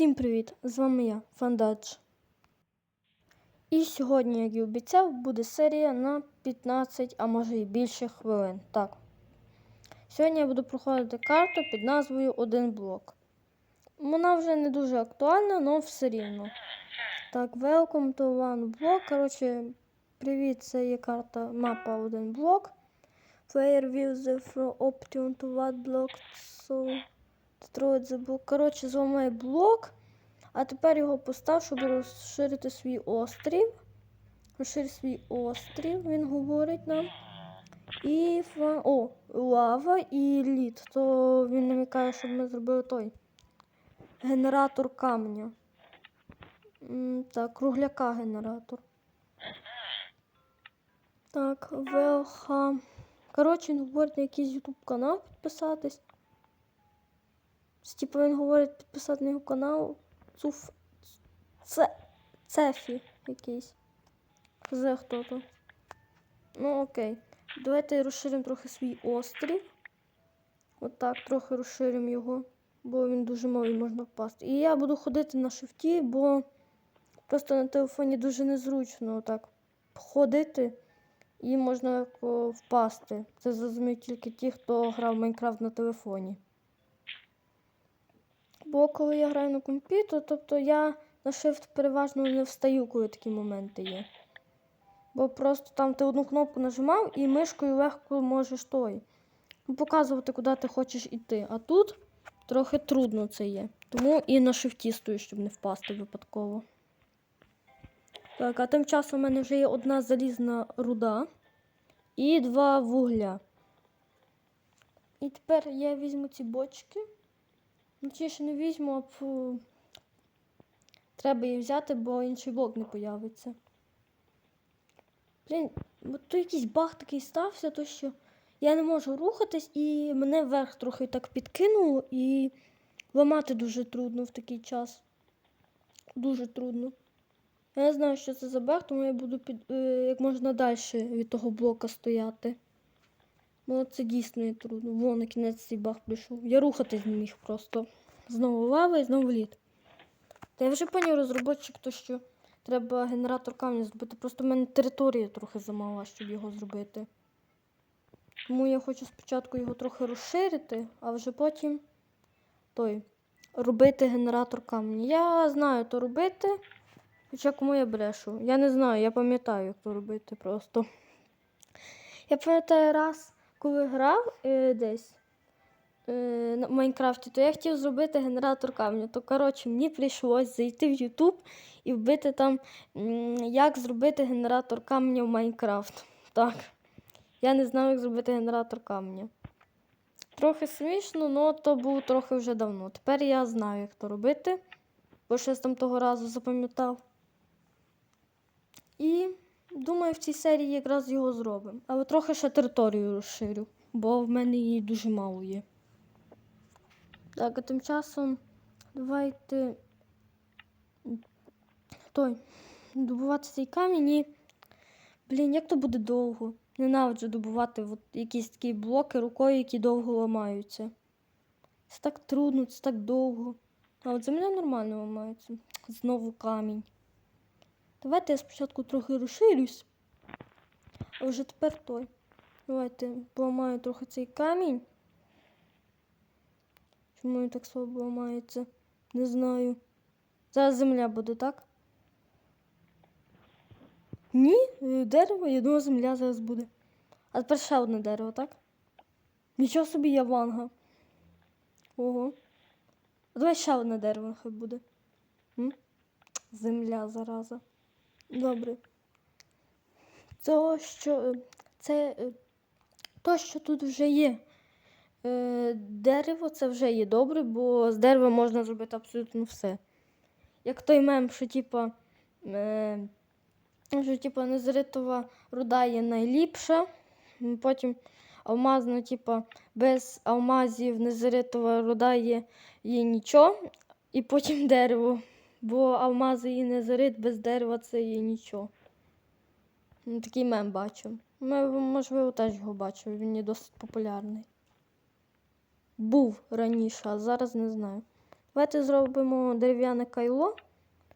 Всім привіт! З вами я, Фандадж. І сьогодні, як і обіцяв, буде серія на 15, а може і більше хвилин. Так. Сьогодні я буду проходити карту під назвою Один блок. Вона вже не дуже актуальна, але все рівно. Так, welcome to one block. Коротше, привіт, це є карта мапа Один блок. Player views the from option to what block, so Строїть блок. Коротше, зламає блок, а тепер його постав, щоб розширити свій острів. Розширити свій острів, він говорить нам. І фа- О, лава і лід. То він намікає, щоб ми зробили той генератор камня. Так, кругляка генератор. Так, велха. Коротше, він говорить на якийсь YouTube канал підписатись. Типу він говорить підписати на його канал. Цуф. Це. Цефі якийсь. Хз хто то. Ну окей. Давайте розширимо трохи свій острів. Отак, трохи розширимо його, бо він дуже малий можна впасти. І я буду ходити на шифті, бо просто на телефоні дуже незручно отак ходити і можна впасти. Це зрозуміють тільки ті, хто грав в Майнкрафт на телефоні. Бо коли я граю на компі, то тобто я на shift переважно не встаю, коли такі моменти є. Бо просто там ти одну кнопку нажимав і мишкою легко можеш той. ну, Показувати, куди ти хочеш іти. А тут трохи трудно це є. Тому і на шифті стою, щоб не впасти випадково. Так, а тим часом у мене вже є одна залізна руда і два вугля. І тепер я візьму ці бочки. Ну, ті ще не візьму, а. Треба її взяти, бо інший блок не появиться. Блін, то якийсь баг такий стався, то що я не можу рухатись і мене вверх трохи так підкинуло і ламати дуже трудно в такий час. Дуже трудно. Я не знаю, що це за баг, тому я буду під, е, як можна далі від того блока стояти. Бо це дійсно є трудно. Вон на кінець цей баг прийшов. Я рухатись не міг просто. Знову лава і знову лід. Та я вже поняв розробочик, то що треба генератор камня зробити. Просто в мене територія трохи замала, щоб його зробити. Тому я хочу спочатку його трохи розширити, а вже потім той робити генератор камня. Я знаю то робити. Хоча кому я брешу. Я не знаю, я пам'ятаю, як то робити просто. Я пам'ятаю раз, коли грав е, десь е, на Майнкрафті, то я хотів зробити генератор камню. То, коротше, мені прийшлось зайти в YouTube і вбити там, як зробити генератор камня в Майнкрафт. Так. Я не знав, як зробити генератор камня. Трохи смішно, але то було трохи вже давно. Тепер я знаю, як то робити, бо щось там того разу запам'ятав. І думаю, в цій серії якраз його зробимо. Але трохи ще територію розширю, бо в мене її дуже мало є. Так, а тим часом давайте той добувати цей камінь і. Блін, як то буде довго? Ненавиджу добувати от якісь такі блоки рукою, які довго ламаються. Це так трудно, це так довго. А от земля нормально ламається. Знову камінь. Давайте я спочатку трохи розширюсь. А вже тепер той. Давайте поламаю трохи цей камінь. Чому він так слабо ламається? Не знаю. Зараз земля буде, так? Ні, е, дерево, я думаю, земля зараз буде. А тепер ще одне дерево, так? Нічого собі я ванга. Ого. А давай ще одне дерево нехай буде. М? Земля зараза. Добре. То, що е, це е, то, що тут вже є. Е, дерево це вже є добре, бо з дерева можна зробити абсолютно все. Як той мем, що типа, що, типа незритова руда є найліпша, потім алмазна, типа, без алмазів незритова руда є, є нічого, і потім дерево. Бо алмази і незерит без дерева це є нічого. Ну, Такий мем бачив. Можливо, теж його бачили, він є досить популярний. Був раніше, а зараз не знаю. Давайте зробимо дерев'яне кайло,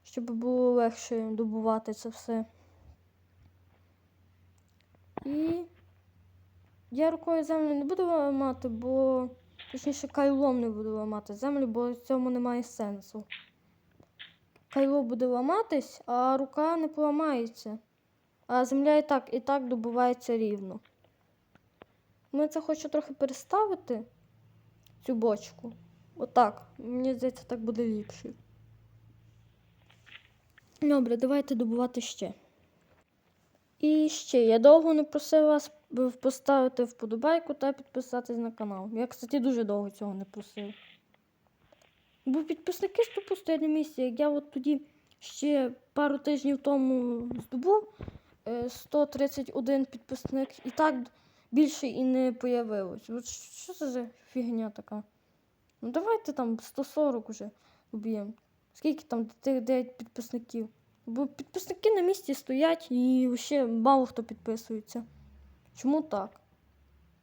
щоб було легше добувати це все. І я рукою землю не буду ламати, бо точніше кайлом не буду ламати землю, бо в цьому немає сенсу. Кайло буде ламатись, а рука не поламається. А земля і так і так добувається рівно. Ми це хочу трохи переставити, цю бочку. Отак. Мені здається, так буде ліпше. Добре, давайте добувати ще. І ще я довго не просив вас поставити вподобайку та підписатись на канал. Я, кстати, дуже довго цього не просив. Бо підписники тупо стоять на місці. Як я от тоді ще пару тижнів тому здобув е, 131 підписник, і так більше і не появилось. От що це за фігня така? Ну давайте там 140 уже уб'ємо. Скільки там тих 9 підписників? Бо підписники на місці стоять і ще мало хто підписується. Чому так?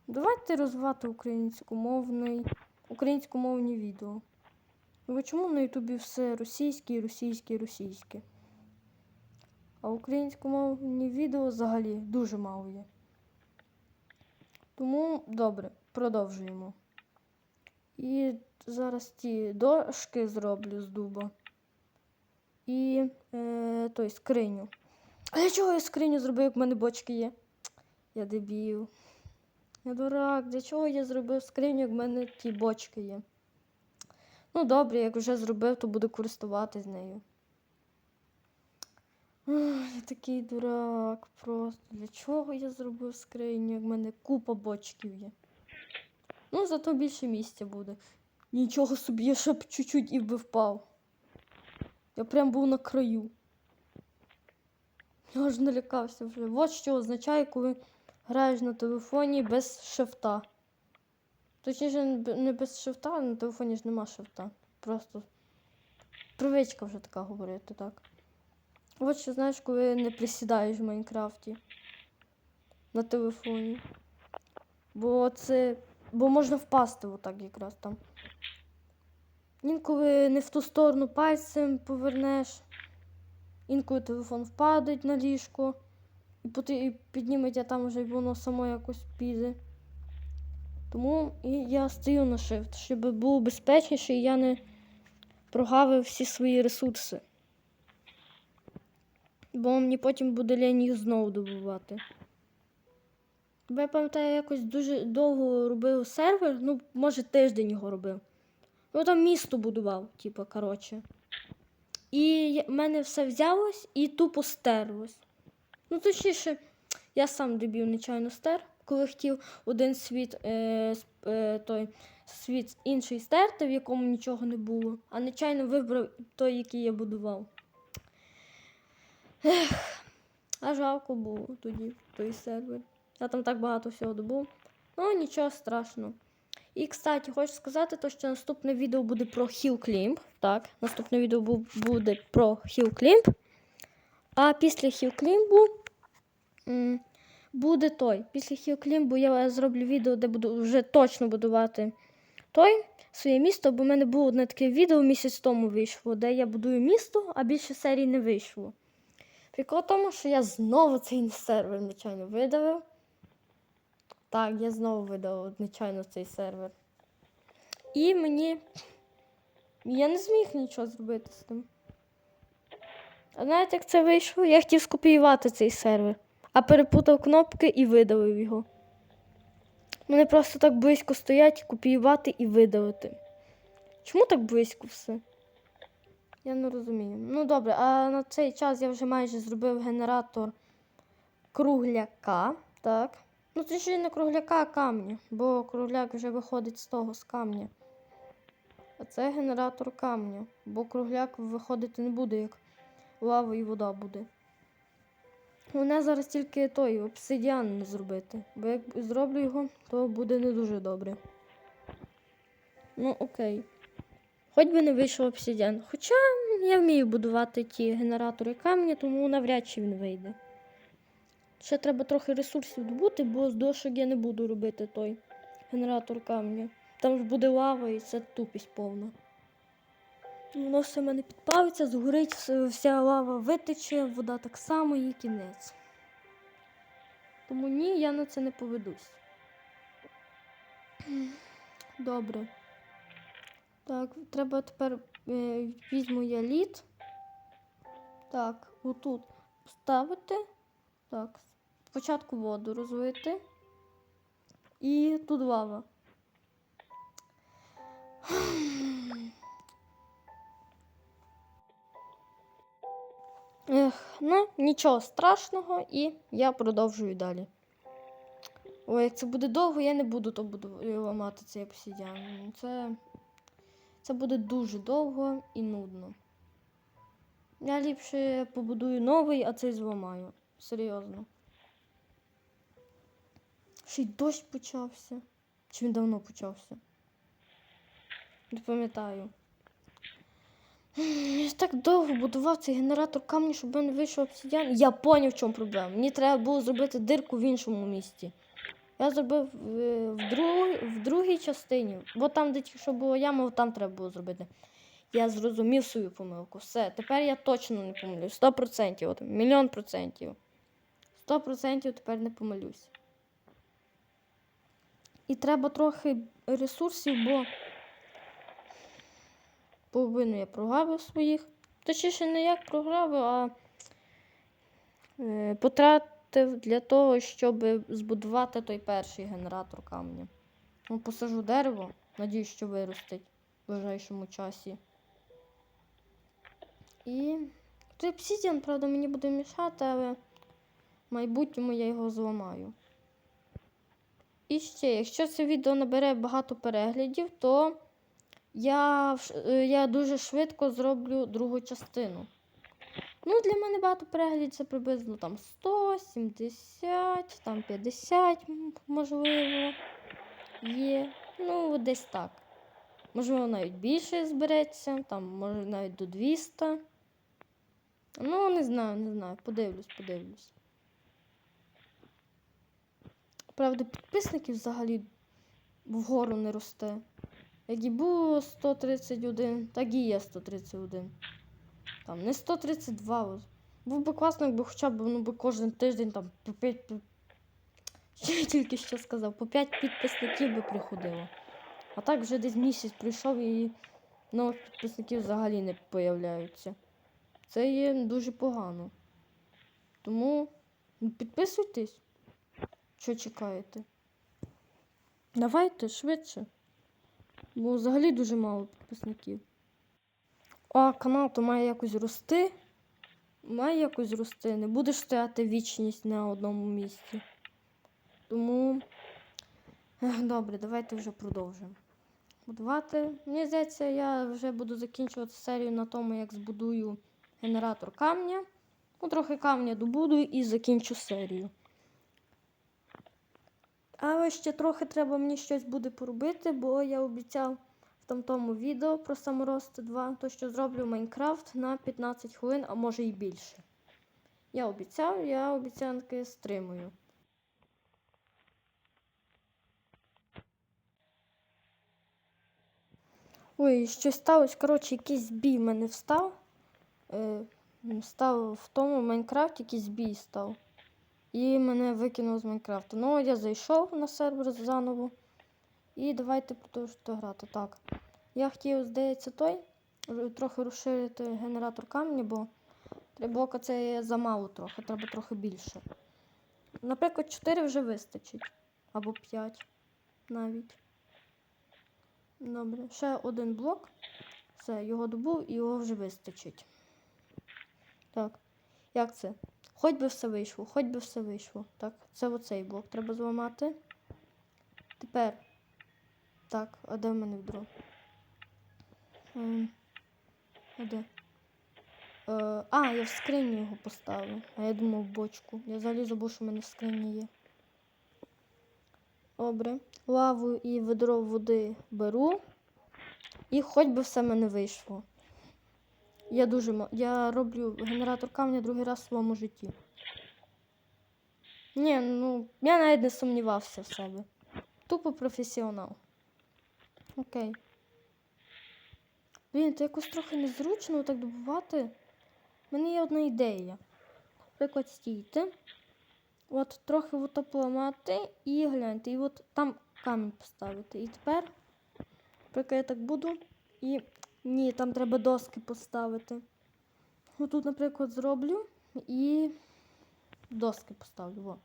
Давайте розвивати українськомовний, українськомовні відео. Бо чому на Ютубі все російське, російське, російське? А українськомовні відео взагалі дуже мало є. Тому добре, продовжуємо. І зараз ті дошки зроблю з дуба. І е, той скриню. А для чого я скриню зробив, як в мене бочки є? Я дебіл. Я дурак, для чого я зробив скриню, як в мене ті бочки є? Ну, добре, як вже зробив, то буду користуватись нею. Ах, я такий дурак просто. Для чого я зробив скриню, як в мене купа бочків є? Ну, зато більше місця буде. Нічого собі, я ще б чуть-чуть і би впав. Я прям був на краю. Я аж налякався вже. От що означає, коли граєш на телефоні без шифта. Точніше, не без шифта, на телефоні ж нема шифта. Просто привичка вже така говорити, так. От що знаєш, коли не присідаєш в Майнкрафті на телефоні. Бо це. Бо можна впасти отак якраз там. Інколи не в ту сторону пальцем повернеш. Інколи телефон впаде на ліжко. І підніметься там вже воно само якось піде. Тому я стою на shift, щоб було безпечніше і я не прогавив всі свої ресурси. Бо мені потім буде лень їх знову добувати. Бо я пам'ятаю, я якось дуже довго робив сервер, ну, може, тиждень його робив. Ну там місто будував, типу, коротше. І в мене все взялось і тупо стерлось. Ну, точніше, я сам дебіл нечайно стер, коли хотів один світ, е, е, той світ інший стерти, в якому нічого не було, а нечайно вибрав той, який я будував. Ех, а жалко було тоді той сервер. Я там так багато всього добув. Ну, нічого страшного. І, кстати, хочу сказати, то, що наступне відео буде про Hill Climb. Так, наступне відео буде про Hill Climb. А після Hill Climb буде той. Після Climb я зроблю відео, де буду вже точно будувати той своє місто, бо в мене було одне таке відео місяць тому вийшло, де я будую місто, а більше серій не вийшло. Прикол в тому, що я знову цей сервер нечайно видавив. Так, я знову видав нечайно цей сервер. І мені. Я не зміг нічого зробити з тим. А знаєте, як це вийшло? Я хотів скопіювати цей сервер, а перепутав кнопки і видалив його. Вони просто так близько стоять, копіювати і видалити. Чому так близько все? Я не розумію. Ну добре, а на цей час я вже майже зробив генератор кругляка. Так. Ну, це ще не кругляка, а камня, бо кругляк вже виходить з того, з камня. А це генератор камня, бо кругляк виходити не буде, як лава і вода буде. Мене зараз тільки той обсидіан зробити, бо як зроблю його, то буде не дуже добре. Ну, окей. Хоч би не вийшов обсидіан. Хоча я вмію будувати ті генератори камня, тому навряд чи він вийде. Ще треба трохи ресурсів добути, бо з дошок я не буду робити той генератор камня. Там ж буде лава і це тупість повна. Воно все в мене підплавиться, згорить, вся лава витече, вода так само і кінець. Тому ні, я на це не поведусь. Добре. Так, треба тепер е, візьму я лід. Так, отут поставити. Так, спочатку воду розвити. І тут лава. Ех, ну, нічого страшного, і я продовжую далі. Ой, як це буде довго, я не буду то буду ламати цей обсідіан. Це, це буде дуже довго і нудно. Я ліпше побудую новий, а цей зламаю. Серйозно. Ще й дощ почався. Чи він давно почався? Не пам'ятаю. Я ж так довго будував цей генератор камню, щоб він вийшов обсідіан. Я поняв, в чому проблема. Мені треба було зробити дирку в іншому місці. Я зробив е, в, друг, в другій частині, бо там, де що було яма, там треба було зробити. Я зрозумів свою помилку. Все, тепер я точно не помилюсь. Сто процентів, от, мільйон процентів. Сто процентів тепер не помилюсь. І треба трохи ресурсів, бо половину я програбив своїх. Точніше, не як програбив, а е, потратив для того, щоб збудувати той перший генератор камня. Ну, посажу дерево, надіюсь, що виростить в ближайшому часі. І обсідіан, правда, мені буде мішати, але в майбутньому я його зламаю. І ще, якщо це відео набере багато переглядів, то я, е, я дуже швидко зроблю другу частину. Ну, для мене багато переглядів це приблизно там 100, 70, там 50, можливо, є. Ну, десь так. Можливо, навіть більше збереться, там, може навіть до 200. Ну, не знаю, не знаю. Подивлюсь, подивлюсь. Правда, підписників взагалі вгору не росте. Як і було 131, так і є 131. Там не 132. Ось. Був би класно, якби хоча б ну, би кожен тиждень там по 5. По... Я тільки що сказав, по 5 підписників би приходило. А так вже десь місяць прийшов і нових підписників взагалі не появляються. Це є дуже погано. Тому ну, підписуйтесь. Що чекаєте? Давайте швидше. Бо взагалі дуже мало підписників. А канал то має якось рости. Має якось рости. Не будеш стояти вічність на одному місці. Тому. Добре, давайте вже продовжимо. Будувати. Мені здається, я вже буду закінчувати серію на тому, як збудую генератор камня. Ну, трохи камня добуду і закінчу серію. Але ще трохи треба мені щось буде поробити, бо я обіцяв в тамтому відео про саморости 2, то що зроблю Майнкрафт на 15 хвилин, а може і більше. Я обіцяв, я обіцянки стримую. Ой, щось сталося. Коротше, якийсь збій в мене встав. Е, став в тому Майнкрафті якийсь збій став. І мене викинуло з Майнкрафту. Ну, я зайшов на сервер заново. І давайте продовжувати грати. Так. Я хотів, здається, той трохи розширити генератор камня, бо три блока це замало трохи, треба трохи більше. Наприклад, 4 вже вистачить. Або 5 навіть. Добре. Ще один блок. Все, його добув і його вже вистачить. Так. Як це? Хоч би все вийшло, хоч би все вийшло. Так, це оцей блок треба зламати. Тепер. Так, а де в мене відро? Ем, а де? Е, а, я в скрині його поставив. А я думав в бочку. Я взагалі забув, що в мене в скрині є. Добре. Лаву і ведро води беру. І хоч би все в мене вийшло. Я дуже Я роблю генератор камня другий раз в своєму житті. Ні, ну, я навіть не сумнівався в себе. Тупо професіонал. Окей. Блін, це якось трохи незручно так добувати. У мене є одна ідея. Наприклад, стійте. От трохи от поламати і гляньте. І от там камінь поставити. І тепер, наприклад, я так буду. І ні, там треба доски поставити. Отут, наприклад, зроблю і доски поставлю. Во.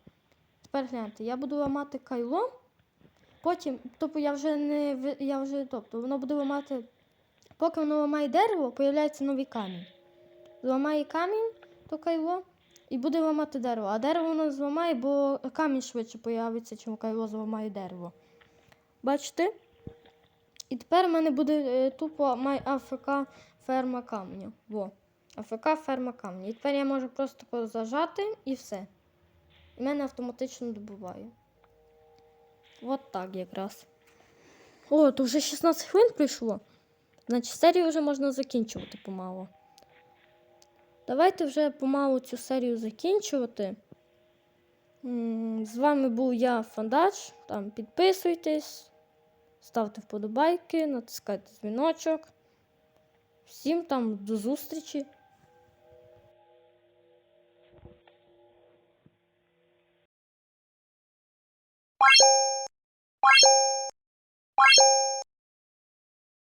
Тепер гляньте, я буду ламати кайло. Потім, тобто я вже не я вже, тобто воно буде ламати. Поки воно ламає дерево, появляється новий камінь. Зламає камінь, то кайло, і буде ламати дерево. А дерево воно зламає, бо камінь швидше появиться, чим кайло зламає дерево. Бачите? І тепер в мене буде е, тупо май АФК ферма камня. Во. АФК ферма камня. І тепер я можу просто зажати і все. І мене автоматично добуває. От так якраз. О, то вже 16 хвилин прийшло. Значить, серію вже можна закінчувати помалу. Давайте вже помалу цю серію закінчувати. З вами був я, Фандач. Там підписуйтесь, Ставте вподобайки, натискайте дзвіночок. Всім там до зустрічі!